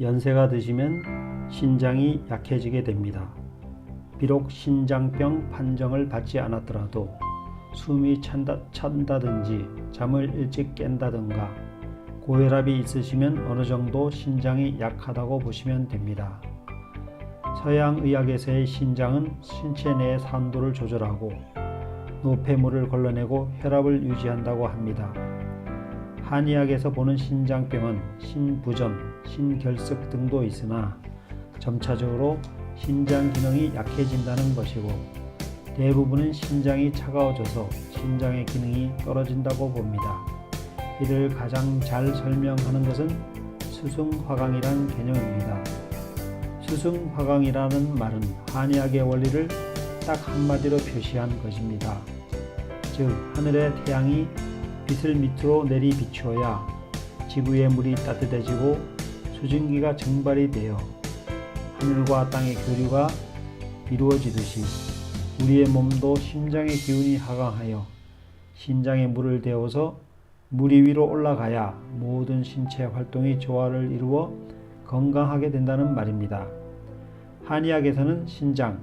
연세가 드시면 신장이 약해지게 됩니다. 비록 신장병 판정을 받지 않았더라도 숨이 찬다, 찬다든지 잠을 일찍 깬다든가 고혈압이 있으시면 어느 정도 신장이 약하다고 보시면 됩니다. 서양 의학에서의 신장은 신체 내의 산도를 조절하고 노폐물을 걸러내고 혈압을 유지한다고 합니다. 한의학에서 보는 신장병은 신부전, 신결석 등도 있으나 점차적으로 신장 기능이 약해진다는 것이고 대부분은 신장이 차가워져서 신장의 기능이 떨어진다고 봅니다. 이를 가장 잘 설명하는 것은 수승화강이라는 개념입니다. 수승화강이라는 말은 한의학의 원리를 딱 한마디로 표시한 것입니다. 즉 하늘의 태양이 빛을 밑으로 내리 비추어야 지구의 물이 따뜻해지고 수증기가 증발이 되어 하늘과 땅의 교류가 이루어지듯이 우리의 몸도 심장의 기운이 하강하여 신장에 물을 데워서 물 위로 올라가야 모든 신체 활동이 조화를 이루어 건강하게 된다는 말입니다. 한의학에서는 신장,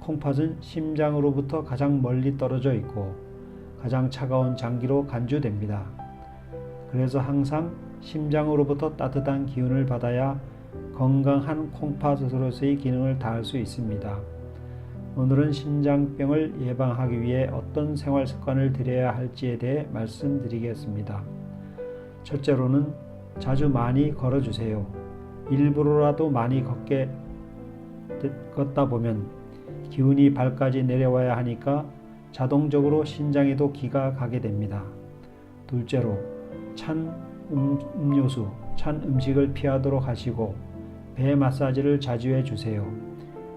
콩팥은 심장으로부터 가장 멀리 떨어져 있고 가장 차가운 장기로 간주됩니다. 그래서 항상 심장으로부터 따뜻한 기운을 받아야 건강한 콩팥으로서의 기능을 다할 수 있습니다. 오늘은 신장병을 예방하기 위해 어떤 생활 습관을 들여야 할지에 대해 말씀드리겠습니다. 첫째로는 자주 많이 걸어주세요. 일부러라도 많이 걷게 걷다 보면 기운이 발까지 내려와야 하니까 자동적으로 신장에도 기가 가게 됩니다. 둘째로 찬 음, 음료수, 찬 음식을 피하도록 하시고 배 마사지를 자주 해 주세요.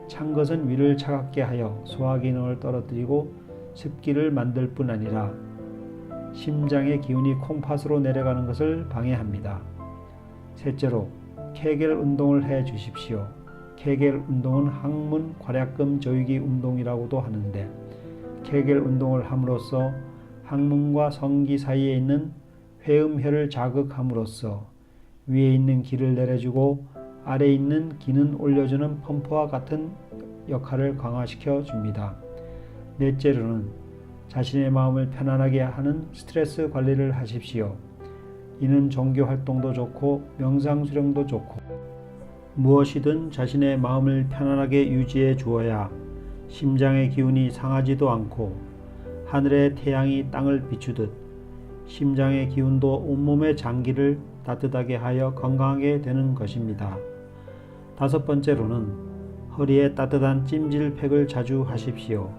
찬 것은 위를 차갑게 하여 소화 기능을 떨어뜨리고 습기를 만들 뿐 아니라 심장의 기운이 콩팥으로 내려가는 것을 방해합니다. 셋째로 케겔 운동을 해 주십시오. 케겔 운동은 항문 괄약근 조이기 운동이라고도 하는데 케겔 운동을 함으로써 항문과 성기 사이에 있는 회음혈을 자극함으로써 위에 있는 기를 내려주고 아래 있는 기는 올려주는 펌프와 같은 역할을 강화시켜 줍니다. 넷째로는 자신의 마음을 편안하게 하는 스트레스 관리를 하십시오. 이는 종교 활동도 좋고 명상 수령도 좋고 무엇이든 자신의 마음을 편안하게 유지해 주어야 심장의 기운이 상하지도 않고 하늘의 태양이 땅을 비추듯 심장의 기운도 온몸의 장기를 따뜻하게 하여 건강하게 되는 것입니다. 다섯 번째로는 허리에 따뜻한 찜질팩을 자주 하십시오.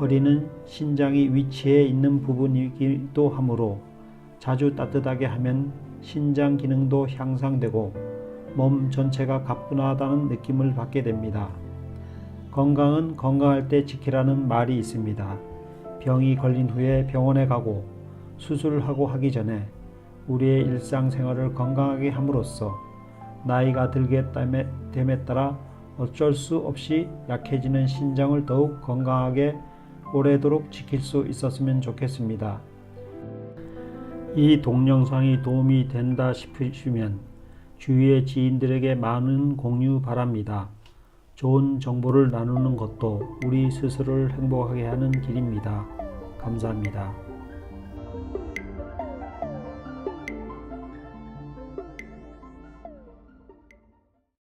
허리는 신장이 위치해 있는 부분이기도 하므로 자주 따뜻하게 하면 신장 기능도 향상되고 몸 전체가 가뿐하다는 느낌을 받게 됩니다. 건강은 건강할 때 지키라는 말이 있습니다. 병이 걸린 후에 병원에 가고 수술하고 하기 전에 우리의 일상생활을 건강하게 함으로써 나이가 들게 됨에 따라 어쩔 수 없이 약해지는 신장을 더욱 건강하게 오래도록 지킬 수 있었으면 좋겠습니다. 이 동영상이 도움이 된다 싶으시면 주위의 지인들에게 많은 공유 바랍니다. 좋은 정보를 나누는 것도 우리 스스로를 행복하게 하는 길입니다. 감사합니다.